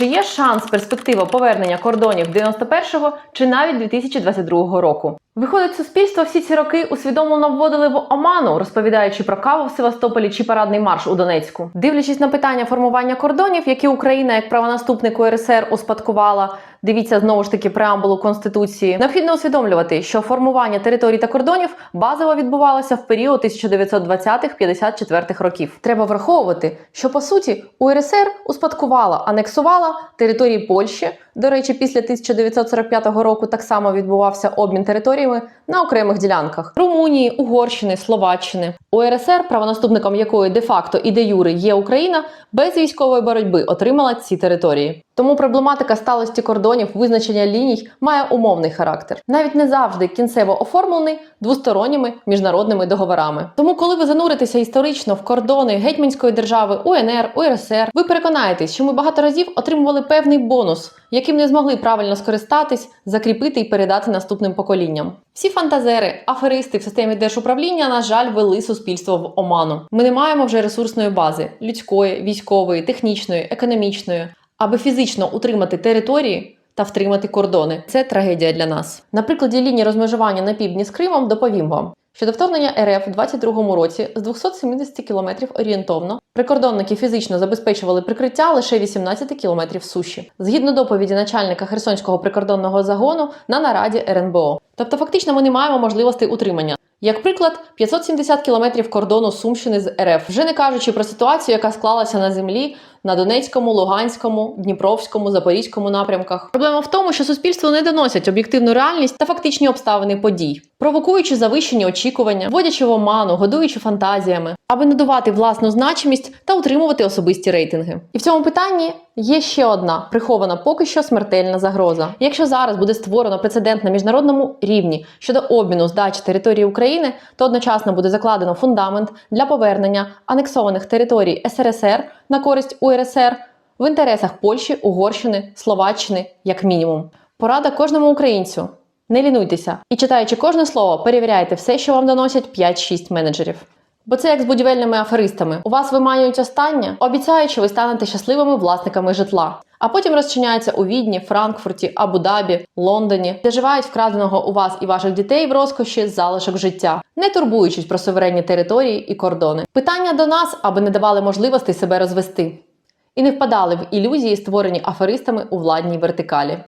Чи є шанс перспектива повернення кордонів 91-го чи навіть 2022 року? Виходить, суспільство всі ці роки усвідомлено вводили в оману, розповідаючи про каву в Севастополі чи парадний марш у Донецьку. Дивлячись на питання формування кордонів, які Україна як правонаступник УРСР успадкувала. Дивіться знову ж таки преамбулу конституції. Необхідно усвідомлювати, що формування територій та кордонів базово відбувалося в період 1920-54 років. Треба враховувати, що по суті УРСР успадкувала, анексувала території Польщі. До речі, після 1945 року так само відбувався обмін територіями на окремих ділянках Румунії, Угорщини, Словаччини. УРСР, правонаступником якої де-факто і де юри є Україна, без військової боротьби отримала ці території. Тому проблематика сталості кордонів, визначення ліній має умовний характер, навіть не завжди кінцево оформлений двосторонніми міжнародними договорами. Тому, коли ви зануритеся історично в кордони гетьманської держави УНР, УРСР, ви переконаєтесь, що ми багато разів отримували певний бонус, яким не змогли правильно скористатись, закріпити і передати наступним поколінням. Всі фантазери, аферисти в системі держуправління, на жаль, вели суспільство в оману. Ми не маємо вже ресурсної бази людської, військової, технічної, економічної, аби фізично утримати території. Та втримати кордони це трагедія для нас. На прикладі лінії розмежування на півдні з Кримом доповім вам, що до вторгнення РФ у 22-му році з 270 кілометрів орієнтовно прикордонники фізично забезпечували прикриття лише 18 кілометрів суші, згідно доповіді начальника Херсонського прикордонного загону на нараді РНБО. Тобто, фактично, ми не маємо можливостей утримання. Як приклад, 570 кілометрів кордону Сумщини з РФ, вже не кажучи про ситуацію, яка склалася на землі на Донецькому, Луганському, Дніпровському, Запорізькому напрямках. Проблема в тому, що суспільству не доносять об'єктивну реальність та фактичні обставини подій, провокуючи завищені очікування, вводячи в оману, годуючи фантазіями, аби надувати власну значимість та утримувати особисті рейтинги. І в цьому питанні є ще одна прихована поки що смертельна загроза. Якщо зараз буде створено прецедент на міжнародному рівні щодо обміну здачі території України, то одночасно буде закладено фундамент для повернення анексованих територій СРСР на користь УРСР в інтересах Польщі, Угорщини, Словаччини, як мінімум. Порада кожному українцю. Не лінуйтеся і читаючи кожне слово, перевіряйте все, що вам доносять 5-6 менеджерів. Бо це як з будівельними аферистами. У вас виманюють останнє, обіцяють, що ви станете щасливими власниками житла. А потім розчиняються у Відні, Франкфурті, Абу-Дабі, Лондоні, де живають вкраденого у вас і ваших дітей в розкоші залишок життя, не турбуючись про суверенні території і кордони. Питання до нас, аби не давали можливостей себе розвести, і не впадали в ілюзії, створені аферистами у владній вертикалі.